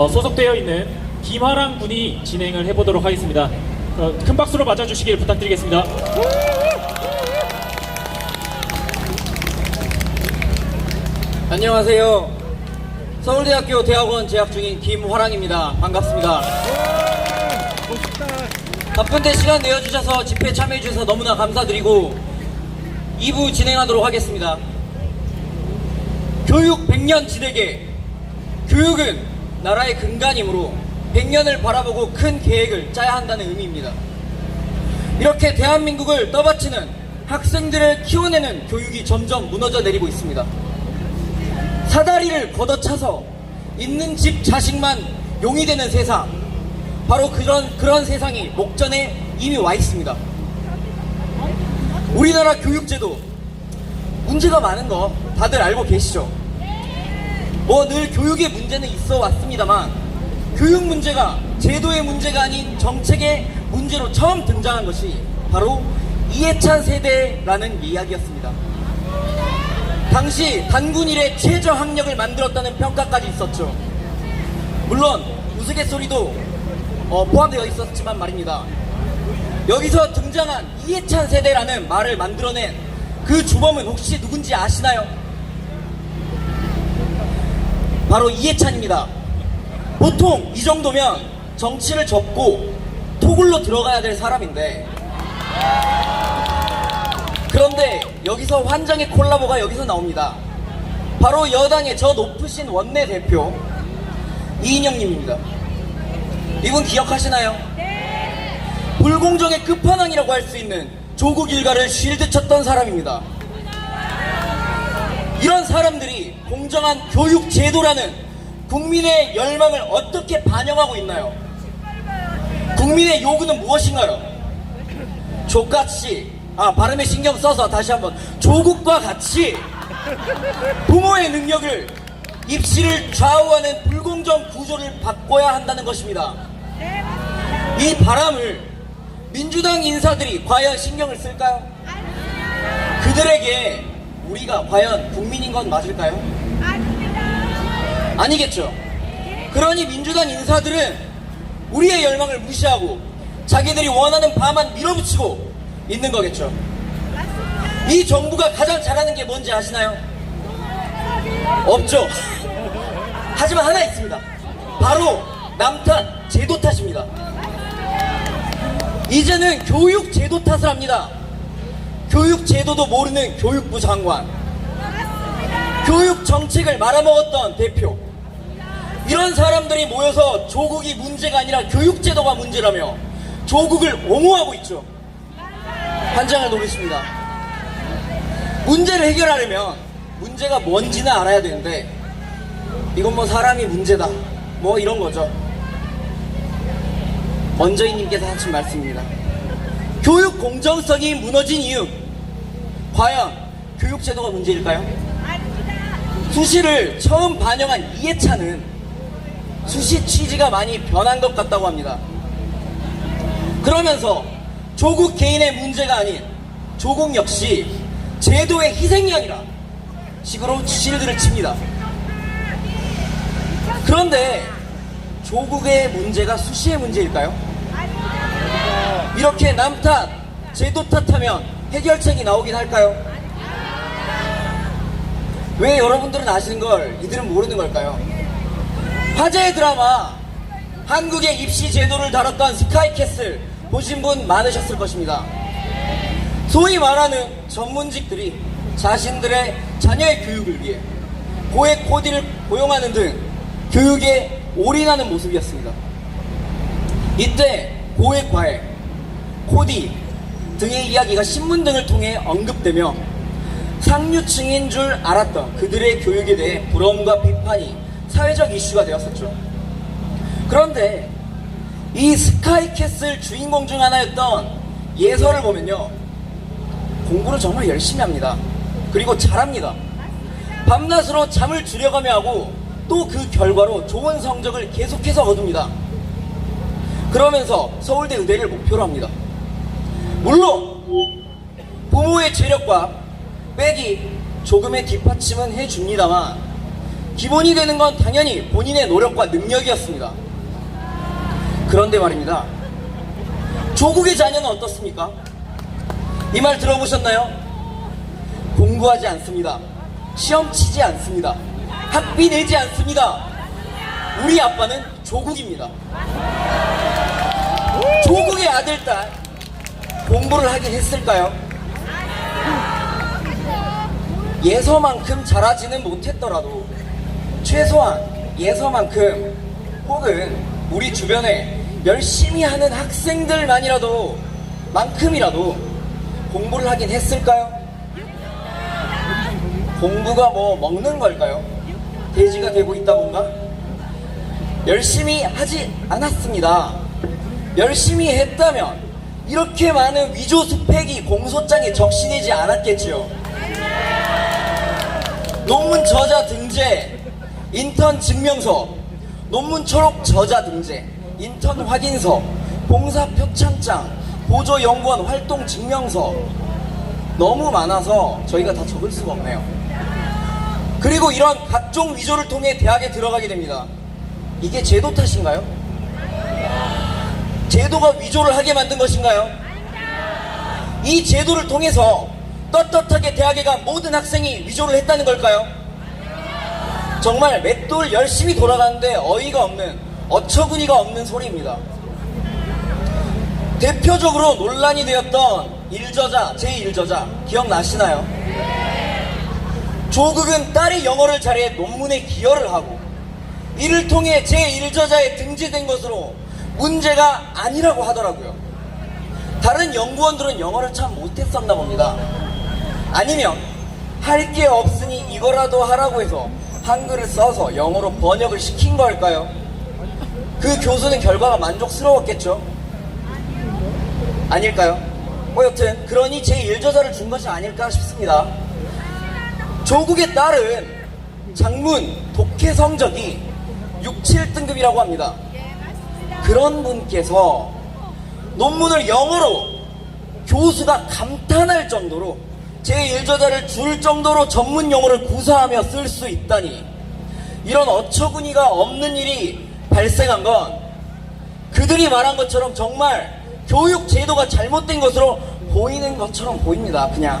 어, 소속되어 있는 김화랑 군이 진행을 해보도록 하겠습니다. 어, 큰 박수로 맞아주시길 부탁드리겠습니다. 안녕하세요. 서울대학교 대학원 재학 중인 김화랑입니다. 반갑습니다. 바쁜데 시간 내어주셔서 집회 참여해주셔서 너무나 감사드리고 2부 진행하도록 하겠습니다. 교육 100년 지대계. 교육은 나라의 근간이므로 100년을 바라보고 큰 계획을 짜야 한다는 의미입니다. 이렇게 대한민국을 떠받치는 학생들을 키워내는 교육이 점점 무너져 내리고 있습니다. 사다리를 걷어차서 있는 집 자식만 용이 되는 세상. 바로 그런, 그런 세상이 목전에 이미 와 있습니다. 우리나라 교육제도 문제가 많은 거 다들 알고 계시죠? 뭐 늘 교육의 문제는 있어 왔습니다만 교육 문제가 제도의 문제가 아닌 정책의 문제로 처음 등장한 것이 바로 이해찬 세대라는 이야기였습니다. 당시 단군 일의 최저 학력을 만들었다는 평가까지 있었죠. 물론 우스갯소리도 어, 포함되어 있었지만 말입니다. 여기서 등장한 이해찬 세대라는 말을 만들어낸 그 주범은 혹시 누군지 아시나요? 바로 이해찬입니다. 보통 이 정도면 정치를 접고 토굴로 들어가야 될 사람인데 그런데 여기서 환장의 콜라보가 여기서 나옵니다. 바로 여당의 저 높으신 원내대표 이인영님입니다. 이분 기억하시나요? 불공정의 끝판왕이라고 할 수 있는 조국 일가를 쉴드 쳤던 사람입니다. 이런 사람들이 공정한 교육 제도라는 국민의 열망을 어떻게 반영하고 있나요? 국민의 요구는 무엇인가요? 족같이 아 발음에 신경 써서 다시 한번 조국과 같이 부모의 능력을 입시를 좌우하는 불공정 구조를 바꿔야 한다는 것입니다. 이 바람을 민주당 인사들이 과연 신경을 쓸까요? 그들에게 우리가 과연 국민인 건 맞을까요? 아니겠죠. 그러니 민주당 인사들은 우리의 열망을 무시하고 자기들이 원하는 바만 밀어붙이고 있는 거겠죠. 이 정부가 가장 잘하는 게 뭔지 아시나요? 없죠. 하지만 하나 있습니다. 바로 남 탓, 제도 탓입니다. 이제는 교육 제도 탓을 합니다. 교육 제도도 모르는 교육부 장관. 교육 정책을 말아먹었던 대표. 이런 사람들이 모여서 조국이 문제가 아니라 교육 제도가 문제라며 조국을 옹호하고 있죠. 환장을 노리십니다. 문제를 해결하려면 문제가 뭔지는 알아야 되는데 이건 뭐 사람이 문제다. 뭐 이런 거죠. 먼저이님께서 하신 말씀입니다. 교육 공정성이 무너진 이유. 과연 교육 제도가 문제일까요? 수시를 처음 반영한 이해찬은 수시 취지가 많이 변한 것 같다고 합니다. 그러면서 조국 개인의 문제가 아닌 조국 역시 제도의 희생이 아니라 식으로 실드를 칩니다. 그런데 조국의 문제가 수시의 문제일까요? 이렇게 남 탓, 제도 탓하면 해결책이 나오긴 할까요? 왜 여러분들은 아시는 걸 이들은 모르는 걸까요? 화제의 드라마 한국의 입시 제도를 다뤘던 스카이캐슬 보신 분 많으셨을 것입니다. 소위 말하는 전문직들이 자신들의 자녀의 교육을 위해 고액 코디를 고용하는 등 교육에 올인하는 모습이었습니다. 이때 고액 과외, 코디 등의 이야기가 신문 등을 통해 언급되며 상류층인 줄 알았던 그들의 교육에 대해 부러움과 비판이 사회적 이슈가 되었었죠. 그런데 이 스카이캐슬 주인공 중 하나였던 예설을 보면요. 공부를 정말 열심히 합니다. 그리고 잘합니다. 밤낮으로 잠을 줄여가며 하고 또 그 결과로 좋은 성적을 계속해서 얻습니다. 그러면서 서울대 의대를 목표로 합니다. 물론 부모의 재력과 빼기 조금의 뒷받침은 해줍니다만 기본이 되는 건 당연히 본인의 노력과 능력이었습니다. 그런데 말입니다. 조국의 자녀는 어떻습니까? 이 말 들어보셨나요? 공부하지 않습니다. 시험 치지 않습니다. 학비 내지 않습니다. 우리 아빠는 조국입니다. 조국의 아들, 딸, 공부를 하긴 했을까요? 예서만큼 잘하지는 못했더라도 최소한 예서만큼 혹은 우리 주변에 열심히 하는 학생들만이라도 만큼이라도 공부를 하긴 했을까요? 공부가 뭐 먹는 걸까요? 돼지가 되고 있다던가? 열심히 하지 않았습니다. 열심히 했다면 이렇게 많은 위조 스펙이 공소장에 적시되지 않았겠지요. 논문 저자 등재, 인턴 증명서, 논문 초록 저자 등재, 인턴 확인서, 봉사 표창장, 보조 연구원 활동 증명서 너무 많아서 저희가 다 적을 수가 없네요. 그리고 이런 각종 위조를 통해 대학에 들어가게 됩니다. 이게 제도 탓인가요? 제도가 위조를 하게 만든 것인가요? 이 제도를 통해서 떳떳하게 대학에 간 모든 학생이 위조를 했다는 걸까요? 정말 맷돌 열심히 돌아가는데 어이가 없는 어처구니가 없는 소리입니다. 대표적으로 논란이 되었던 일저자, 제1저자 기억나시나요? 조국은 딸이 영어를 잘해 논문에 기여를 하고 이를 통해 제1저자에 등재된 것으로 문제가 아니라고 하더라고요. 다른 연구원들은 영어를 참 못했었나 봅니다. 아니면 할 게 없으니 이거라도 하라고 해서 한글을 써서 영어로 번역을 시킨 걸까요? 그 교수는 결과가 만족스러웠겠죠? 아닐까요? 뭐 여튼 그러니 제1저자를 준 것이 아닐까 싶습니다. 조국의 딸은 장문 독해 성적이 6, 7등급이라고 합니다. 그런 분께서 논문을 영어로 교수가 감탄할 정도로 제1저자를 줄 정도로 전문 용어를 구사하며 쓸 수 있다니 이런 어처구니가 없는 일이 발생한 건 그들이 말한 것처럼 정말 교육 제도가 잘못된 것으로 보이는 것처럼 보입니다. 그냥.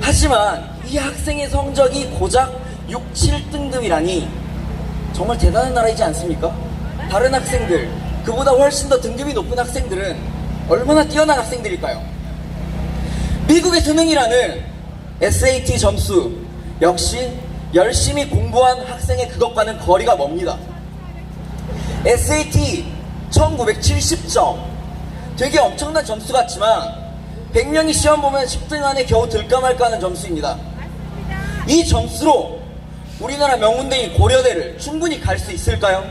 하지만 이 학생의 성적이 고작 6, 7등급이라니 정말 대단한 나라이지 않습니까? 다른 학생들, 그보다 훨씬 더 등급이 높은 학생들은 얼마나 뛰어난 학생들일까요? 미국의 수능이라는 SAT 점수 역시 열심히 공부한 학생의 그것과는 거리가 멉니다. SAT 1970점 되게 엄청난 점수 같지만 100명이 시험 보면 10등 안에 겨우 들까 말까 하는 점수입니다. 이 점수로 우리나라 명문대인 고려대를 충분히 갈 수 있을까요?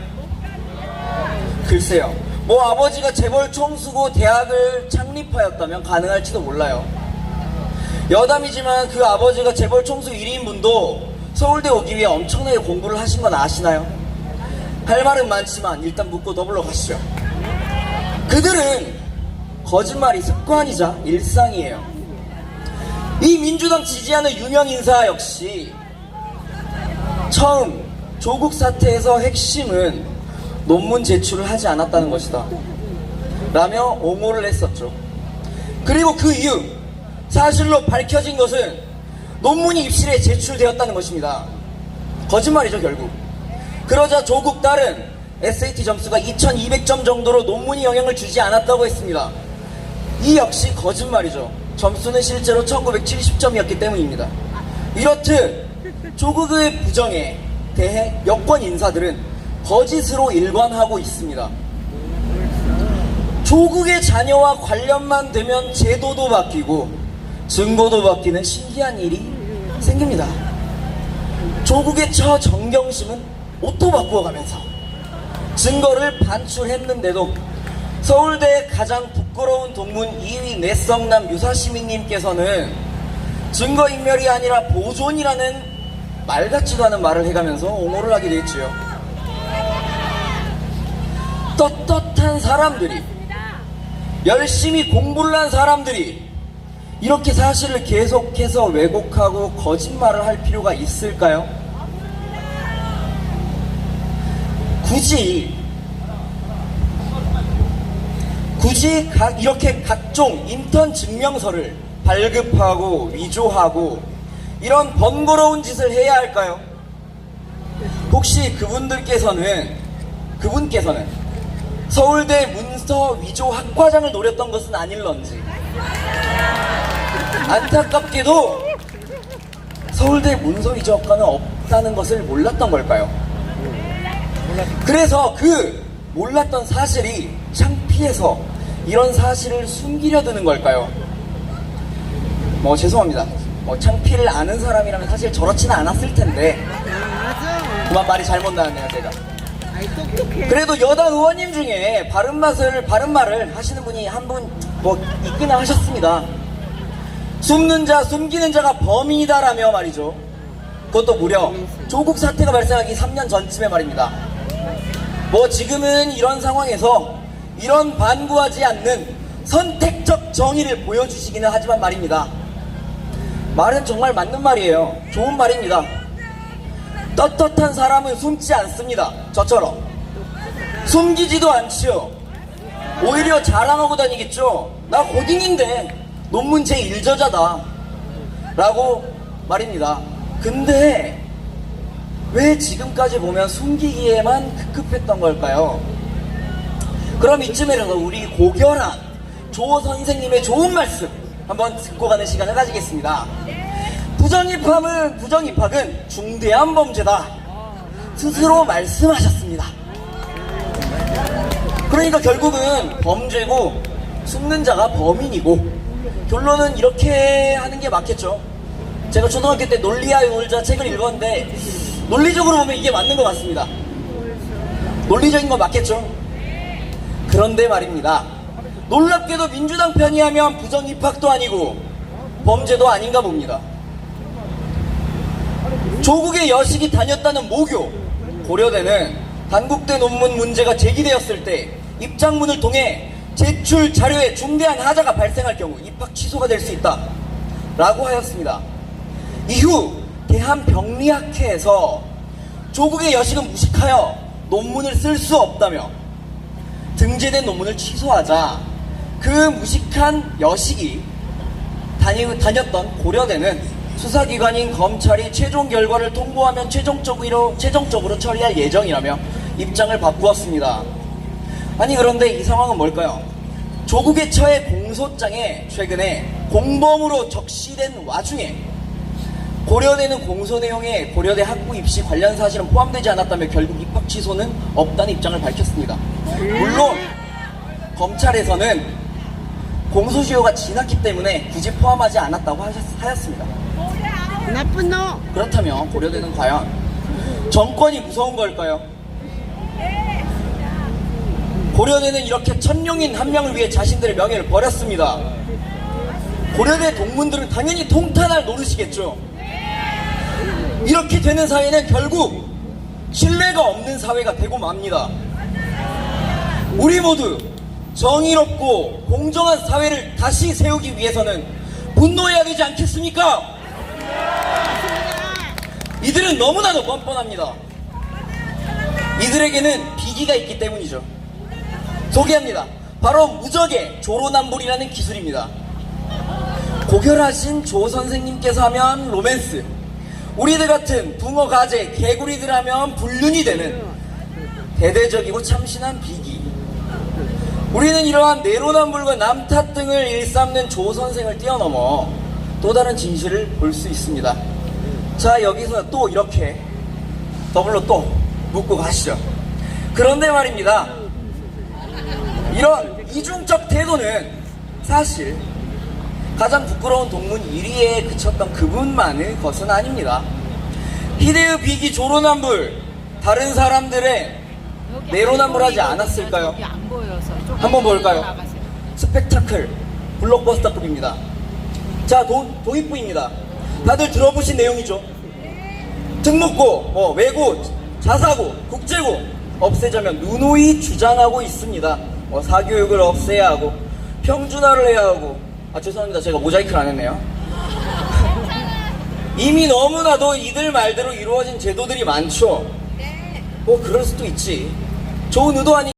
글쎄요. 뭐 아버지가 재벌 총수고 대학을 창립하였다면 가능할지도 몰라요. 여담이지만 그 아버지가 재벌 총수 1인분도 서울대 오기 위해 엄청나게 공부를 하신 건 아시나요? 할 말은 많지만 일단 묻고 더불러 가시죠. 그들은 거짓말이 습관이자 일상이에요. 이 민주당 지지하는 유명 인사 역시 처음 조국 사태에서 핵심은 논문 제출을 하지 않았다는 것이다. 라며 옹호를 했었죠. 그리고 그 이유, 사실로 밝혀진 것은 논문이 입실에 제출되었다는 것입니다. 거짓말이죠, 결국. 그러자 조국 딸은 SAT 점수가 2200점 정도로 논문이 영향을 주지 않았다고 했습니다. 이 역시 거짓말이죠. 점수는 실제로 1970점이었기 때문입니다. 이렇듯 조국의 부정에 대해 여권 인사들은 거짓으로 일관하고 있습니다. 조국의 자녀와 관련만 되면 제도도 바뀌고 증거도 바뀌는 신기한 일이 생깁니다. 조국의 처 정경심은 옷도 바꾸어가면서 증거를 반출했는데도 서울대의 가장 부끄러운 동문 2위 뇌성남 유사시민님께서는 증거인멸이 아니라 보존이라는 말 같지도 않은 말을 해가면서 옹호를 하게 됐지요. 떳떳한 사람들이 열심히 공부를 한 사람들이 이렇게 사실을 계속해서 왜곡하고 거짓말을 할 필요가 있을까요? 굳이 굳이 각- 이렇게 각종 인턴 증명서를 발급하고 위조하고 이런 번거로운 짓을 해야 할까요? 혹시 그분들께서는 그분께서는 서울대 문서 위조 학과장을 노렸던 것은 아닐런지 안타깝게도 서울대 문서 위조 학과는 없다는 것을 몰랐던 걸까요? 그래서 그 몰랐던 사실이 창피해서 이런 사실을 숨기려 드는 걸까요? 뭐 죄송합니다. 뭐 창피를 아는 사람이라면 사실 저렇지는 않았을 텐데 그만 말이 잘못 나왔네요 제가. 그래도 여당 의원님 중에 바른 맛을 바른 말을 하시는 분이 한 분 뭐 있기는 하셨습니다. 숨는 자, 숨기는 자가 범인이다라며 말이죠. 그것도 무려 조국 사태가 발생하기 3년 전쯤에 말입니다. 뭐 지금은 이런 상황에서 이런 반구하지 않는 선택적 정의를 보여주시기는 하지만 말입니다. 말은 정말 맞는 말이에요. 좋은 말입니다. 떳떳한 사람은 숨지 않습니다. 저처럼. 숨기지도 않지요. 오히려 자랑하고 다니겠죠. 나 고딩인데 논문 제 1저자다. 라고 말입니다. 근데 왜 지금까지 보면 숨기기에만 급급했던 걸까요? 그럼 이쯤에라도 우리 고결한 조 선생님의 좋은 말씀 한번 듣고 가는 시간을 가지겠습니다. 부정입학은 부정입학은 중대한 범죄다. 스스로 말씀하셨습니다. 그러니까 결국은 범죄고 숨는 자가 범인이고 결론은 이렇게 하는 게 맞겠죠. 제가 초등학교 때 논리하여 놀자 책을 읽었는데 논리적으로 보면 이게 맞는 것 같습니다. 논리적인 건 맞겠죠. 그런데 말입니다. 놀랍게도 민주당 편이 하면 부정 입학도 아니고 범죄도 아닌가 봅니다. 조국의 여식이 다녔다는 모교 고려대는 단국대 논문 문제가 제기되었을 때 입장문을 통해 제출 자료에 중대한 하자가 발생할 경우 입학 취소가 될 수 있다 라고 하였습니다 이후 대한병리학회에서 조국의 여식은 무식하여 논문을 쓸 수 없다며 등재된 논문을 취소하자 그 무식한 여식이 다녔던 고려대는 수사기관인 검찰이 최종 결과를 통보하면 최종적으로, 최종적으로 처리할 예정이라며 입장을 바꾸었습니다. 아니 그런데 이 상황은 뭘까요? 조국의 처의 공소장에 최근에 공범으로 적시된 와중에 고려대는 공소 내용에 고려대 학부 입시 관련 사실은 포함되지 않았다며 결국 입학 취소는 없다는 입장을 밝혔습니다. 물론 검찰에서는 공소시효가 지났기 때문에 굳이 포함하지 않았다고 하셨, 하였습니다. 나쁜 놈. 그렇다면 고려대는 과연 정권이 무서운 걸까요? 고려대는 이렇게 천룡인 한 명을 위해 자신들의 명예를 버렸습니다. 고려대 동문들은 당연히 통탄할 노릇이겠죠. 이렇게 되는 사회는 결국 신뢰가 없는 사회가 되고 맙니다. 우리 모두 정의롭고 공정한 사회를 다시 세우기 위해서는 분노해야 되지 않겠습니까? 이들은 너무나도 뻔뻔합니다. 이들에게는 비기가 있기 때문이죠. 소개합니다. 바로 무적의 조로남불이라는 기술입니다. 고결하신 조 선생님께서 하면 로맨스, 우리들 같은 붕어 가재, 개구리들 하면 불륜이 되는 대대적이고 참신한 비기. 우리는 이러한 내로남불과 남탓 등을 일삼는 조 선생을 뛰어넘어 또 다른 진실을 볼 수 있습니다. 자, 여기서 또 이렇게 더블로 또 묻고 가시죠. 그런데 말입니다. 이런 이중적 태도는 사실 가장 부끄러운 동문 1위에 그쳤던 그분만의 것은 아닙니다. 희대의 비기 조로남불 다른 사람들의 내로남불하지 않았을까요? 한번 볼까요? 스펙타클 블록버스터급입니다. 자 도, 도입부입니다. 다들 들어보신 내용이죠. 특목고, 뭐 외고, 자사고, 국제고 없애자면 누누이 주장하고 있습니다. 뭐 사교육을 없애야 하고 평준화를 해야 하고 아 죄송합니다 제가 모자이크를 안 했네요. 이미 너무나도 이들 말대로 이루어진 제도들이 많죠. 뭐 그럴 수도 있지. 좋은 의도 아니